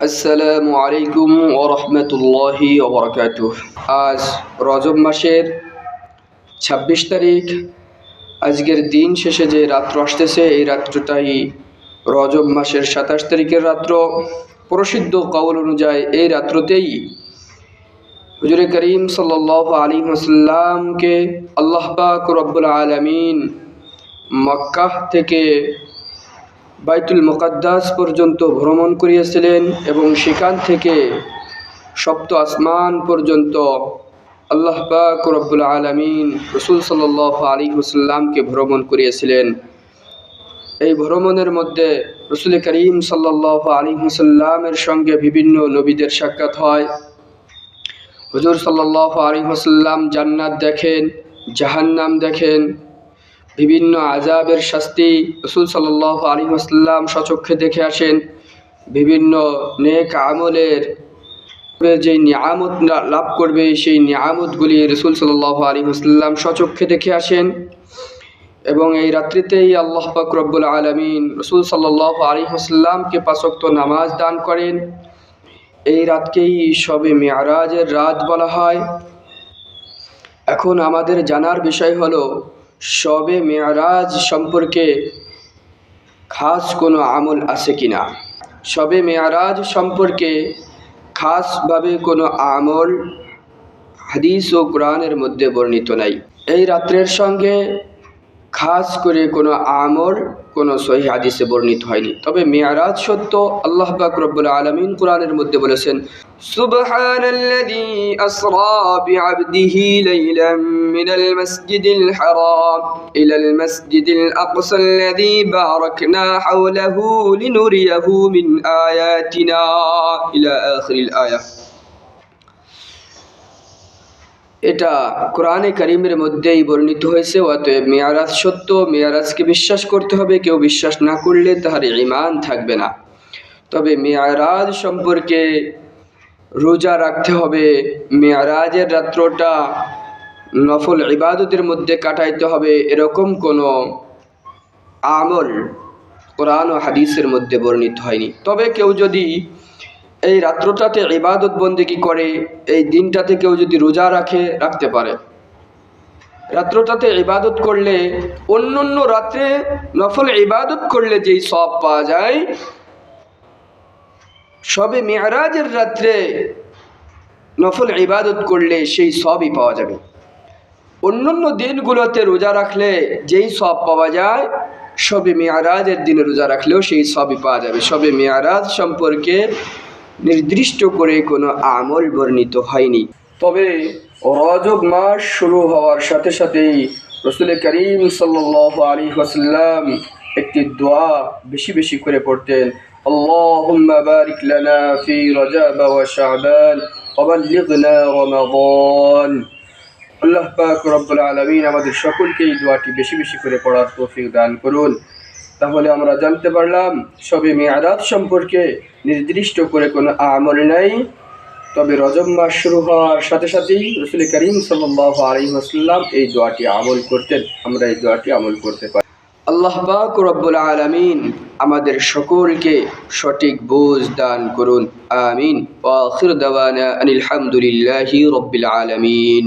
আসসালামু আলাইকুম ও রহমতুল্লাহি ওবরকাত আজ রজব মাসের ছাব্বিশ তারিখ। আজকের দিন শেষে যে রাত্র আসতেছে, এই রাত্রটাই রজব মাসের সাতাশ তারিখের রাত্র। প্রসিদ্ধ কওল অনুযায়ী এই রাত্রতেই হুজুরে করিম সাল্লাহ আলী হাসাল্লামকে আল্লাহ পাক রব্বুল আলমিন মক্কাহ থেকে বাইতুল মুকাদ্দাস পর্যন্ত ভ্রমণ করিয়েছিলেন এবং সেখান থেকে সপ্ত আসমান পর্যন্ত আল্লাহ পাক রব্বুল আলমিন রসুল সাল্লাহ আলী হুসাল্লামকে ভ্রমণ করিয়েছিলেন। এই ভ্রমণের মধ্যে রসুল করিম সাল্লাহ আলী হুসাল্লামের সঙ্গে বিভিন্ন নবীদের সাক্ষাৎ হয়। হুজুর সাল্লাহ আলী হুসাল্লাম জান্নাত দেখেন, জাহান্নাম দেখেন বিভিন্ন আজাবের শাস্তি রসুল সাল্লাহ আলী আসলাম সচক্ষে দেখে আসেন। বিভিন্ন নেক আমলের যে নিয়ামত লাভ করবে, সেই নিয়ামতগুলি রসুল সাল্লাহ আলী আসলাম সচক্ষে দেখে আসেন এবং এই রাত্রিতেই আল্লাহ পাক রব্বুল আলমিন রসুল সাল্লাহ আলী আসলামকে পাশক্ত নামাজ দান করেন। এই রাতকেই সবে মেয়ারাজের রাত বলা হয়। এখন আমাদের জানার বিষয় হলো শবে মেয়ারাজ সম্পর্কে খাস কোনো আমল আছে কি না? শবে মেয়ারাজ সম্পর্কে খাসভাবে কোনো আমল হাদিস ও কোরআনের মধ্যে বর্ণিত নাই। এই রাত্রের সঙ্গে খাস করে কোনো আমল কোনো সহি হাদিসে বর্ণিত হয়নি। তবে মেয়ারাজ সত্য আল্লাহ পাক রব্বুল আলমিন কোরআনের মধ্যে বলেছেন سبحان الذي أسرى بعبده ليلا من المسجد الحرام إلى المسجد الأقصى الذي باركنا حوله لنريه من آياتنا إلى آخر الآية এটা কোরআনে করিমের মধ্যেই বর্ণিত হয়েছে অতএব মেয়ারাজ সত্য মেয়ারাজকে বিশ্বাস করতে হবে কেউ বিশ্বাস না করলে তাহার ইমান থাকবে না তবে মেয়ারাজ সম্পর্কে রোজা রাখতে হবে, মেয়ারাজের রাত্রটা নফল ইবাদতের মধ্যে কাটাইতে হবে, এরকম কোনো আমল কোরআন ও হাদিসের মধ্যে বর্ণিত হয়নি। তবে কেউ যদি এই রাত্রটাতে ইবাদত বন্দেগি করে, এই দিনটাতে কেউ যদি রোজা রাখে, রাখতে পারে। রাত্রটাতে ইবাদত করলে অন্য অন্য রাত্রে নফল ইবাদত করলে যেই সব পাওয়া যায় সবে মেয়ারাজের রাত্রে নফল ইবাদত করলে সেই সবই পাওয়া যাবে। অন্যান্য দিনগুলোতে রোজা রাখলে যেই সব পাওয়া যায়, সবে মেয়ারাজের দিনে রোজা রাখলেও সেই সবই পাওয়া যাবে। সবে মেয়ারাজ সম্পর্কে নির্দিষ্ট করে কোনো আমল বর্ণিত হয়নি। তবে রজব মাস শুরু হওয়ার সাথে সাথেই রসুল করিম সাল্লাহ আলী ওয়াসাল্লাম একটি দোয়া বেশি বেশি করে পড়তেন। اللهم بارك لنا في رجب وشعبان وبلغنا رمضان আল্লাহ পাক রব্বুল আলমিন আমাদের সকলকে এই দোয়াটি বেশি বেশি করে পড়ার তৌফিক দান করুন তাহলে আমরা জানতে পারলাম সবে মেয়ারাত সম্পর্কে নির্দিষ্ট করে কোনো আমল নাই তবে রজব মাস শুরু হওয়ার সাথে সাথেই রসুল করিম সাল্লাহ আলহিহাস্লাম এই দোয়াটি আমল করতেন আমরা এই দোয়াটি আমল করতে পারি আল্লাহ পাক রব্বুল আলমিন আমাদের সকলকে সঠিক বোঝ দান করুন আমিন। ওয়াখির দাওয়ানা আলমিন।